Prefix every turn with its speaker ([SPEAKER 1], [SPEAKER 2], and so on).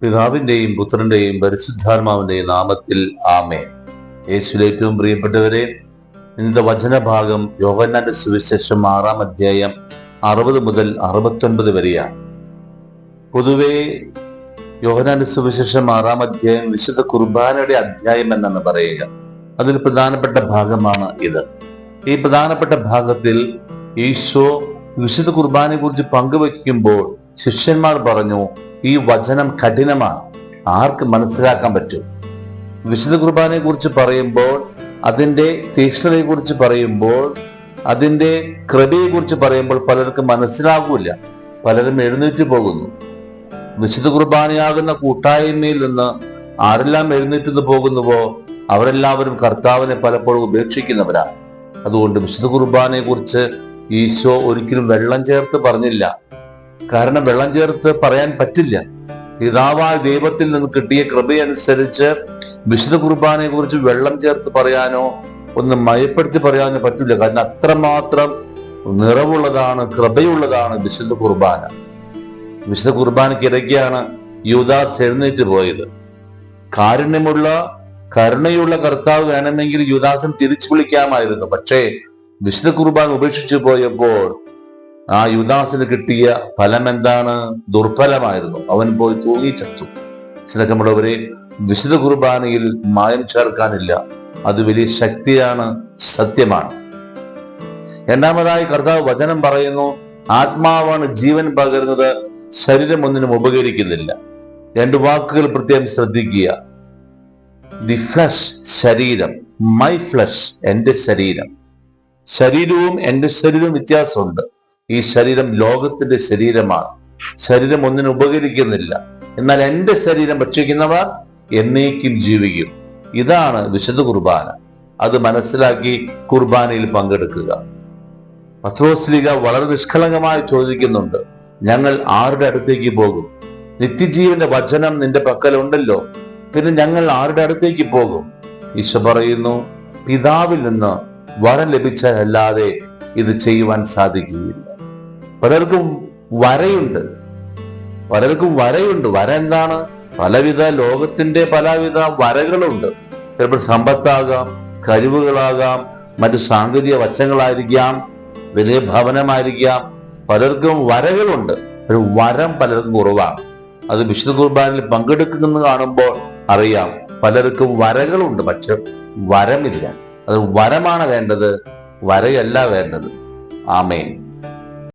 [SPEAKER 1] പിതാവിന്റെയും പുത്രന്റെയും പരിശുദ്ധാത്മാവിന്റെയും നാമത്തിൽ ആമേ യേശുവിൽ ഏറ്റവും പ്രിയപ്പെട്ടവരെ ഇന്നത്തെ വചനഭാഗം യോഹന്നാന്റെ സുവിശേഷം ആറാം അധ്യായം അറുപത് മുതൽ അറുപത്തൊൻപത് വരെയാണ്. പൊതുവെ യോഹനാന്റെ സുവിശേഷം ആറാം അധ്യായം വിശുദ്ധ കുർബാനയുടെ അധ്യായം എന്നാണ് പറയുക. അതിൽ പ്രധാനപ്പെട്ട ഭാഗമാണ് ഇത്. ഈ പ്രധാനപ്പെട്ട ഭാഗത്തിൽ ഈശോ വിശുദ്ധ കുർബാനയെ കുറിച്ച് പങ്കുവയ്ക്കുമ്പോൾ ശിഷ്യന്മാർ പറഞ്ഞു ഈ വചനം കഠിനമാണ്. ആർക്ക് മനസ്സിലാക്കാൻ പറ്റും? വിശുദ്ധ കുർബാനയെ കുറിച്ച് പറയുമ്പോൾ അതിന്റെ തീക്ഷ്ണതയെ കുറിച്ച് പറയുമ്പോൾ അതിന്റെ കൃപയെ കുറിച്ച് പറയുമ്പോൾ പലർക്കും മനസ്സിലാകൂല പലരും എഴുന്നേറ്റ് പോകുന്നു. വിശുദ്ധ കുർബാനയാകുന്ന കൂട്ടായ്മയിൽ നിന്ന് ആരെല്ലാം എഴുന്നേറ്റ് പോകുന്നുവോ അവരെല്ലാവരും കർത്താവിനെ പലപ്പോഴും ഉപേക്ഷിക്കുന്നവരാണ്. അതുകൊണ്ട് വിശുദ്ധ കുർബാനയെ കുറിച്ച് ഈശോ ഒരിക്കലും വെള്ളം ചേർത്ത് പറഞ്ഞില്ല. കാരണം വെള്ളം ചേർത്ത് പറയാൻ പറ്റില്ല. പിതാവായ ദൈവത്തിൽ നിന്ന് കിട്ടിയ കൃപയനുസരിച്ച് വിശുദ്ധ കുർബാനയെ കുറിച്ച് വെള്ളം ചേർത്ത് പറയാനോ ഒന്ന് മയപ്പെടുത്തി പറയാനോ പറ്റില്ല. കാരണം അത്രമാത്രം നിറവുള്ളതാണ് കൃപയുള്ളതാണ് വിശുദ്ധ കുർബാന. വിശുദ്ധ കുർബാനയ്ക്കിടയ്ക്കാണ് യുദാസ് എഴുന്നേറ്റ് പോയത്. കാരുണ്യമുള്ള കരുണയുള്ള കർത്താവ് വേണമെങ്കിൽ യുദാസൻ തിരിച്ചു വിളിക്കാമായിരുന്നു. പക്ഷേ വിശുദ്ധ കുർബാന ഉപേക്ഷിച്ചു പോയപ്പോൾ ആ യുദാസിന് കിട്ടിയ ഫലം എന്താണ് ദുർഫലമായിരുന്നു അവൻ പോയി തൂങ്ങി ചത്തു സ്നേഹമുള്ളവരെ വിശുദ്ധ കുർബാനയിൽ മായം ചേർക്കാനില്ല. അത് വലിയ ശക്തിയാണ് സത്യമാണ്. രണ്ടാമതായി കർത്താവ് വചനം പറയുന്നു ആത്മാവാണ് ജീവൻ പകരുന്നത് ശരീരം ഒന്നിനും ഉപകരിക്കുന്നില്ല. രണ്ട് വാക്കുകൾ പ്രത്യേകം ശ്രദ്ധിക്കുക. ദി ഫ്ലഷ് ശരീരം മൈ ഫ്ലഷ് എന്റെ ശരീരം. ശരീരവും എന്റെ ശരീരവും വ്യത്യാസമുണ്ട്. ഈ ശരീരം ലോകത്തിന്റെ ശരീരമാണ്. ശരീരം ഒന്നിന് ഉപകരിക്കുന്നില്ല. എന്നാൽ എന്റെ ശരീരം ഭക്ഷിക്കുന്നവർ എന്നേക്കും ജീവിക്കും. ഇതാണ് വിശുദ്ധ കുർബാന. അത് മനസ്സിലാക്കി കുർബാനയിൽ പങ്കെടുക്കുക. പത്രോസ്ലിക വളരെ നിഷ്കളങ്കമായി ചോദിക്കുന്നുണ്ട് ഞങ്ങൾ ആരുടെ അടുത്തേക്ക് പോകും? നിത്യജീവന്റെ വചനം നിന്റെ പക്കലുണ്ടല്ലോ. പിന്നെ ഞങ്ങൾ ആരുടെ അടുത്തേക്ക് പോകും? ഈശോ പറയുന്നു പിതാവിൽ നിന്ന് വരം ലഭിച്ചതല്ലാതെ ഇത് ചെയ്യുവാൻ സാധിക്കുകയില്ല. പലർക്കും വരയുണ്ട്. പലർക്കും വരയുണ്ട്. വര എന്താണ്? പലവിധ ലോകത്തിന്റെ പലവിധ വരകളുണ്ട്. ചിലപ്പോൾ സമ്പത്താകാം കഴിവുകളാകാം മറ്റു സാങ്കേതിക വശങ്ങളായിരിക്കാം വലിയ ഭവനമായിരിക്കാം. പലർക്കും വരകളുണ്ട്. ഒരു വരം പലർക്കും കുറവാണ്. അത് വിശുദ്ധ കുർബാനിൽ പങ്കെടുക്കുന്നെന്ന് കാണുമ്പോൾ അറിയാം. പലർക്കും വരകളുണ്ട് പക്ഷെ വരമില്ല. അത് വരമാണ് വേണ്ടത്. വരയല്ല വേണ്ടത്. ആമേൻ.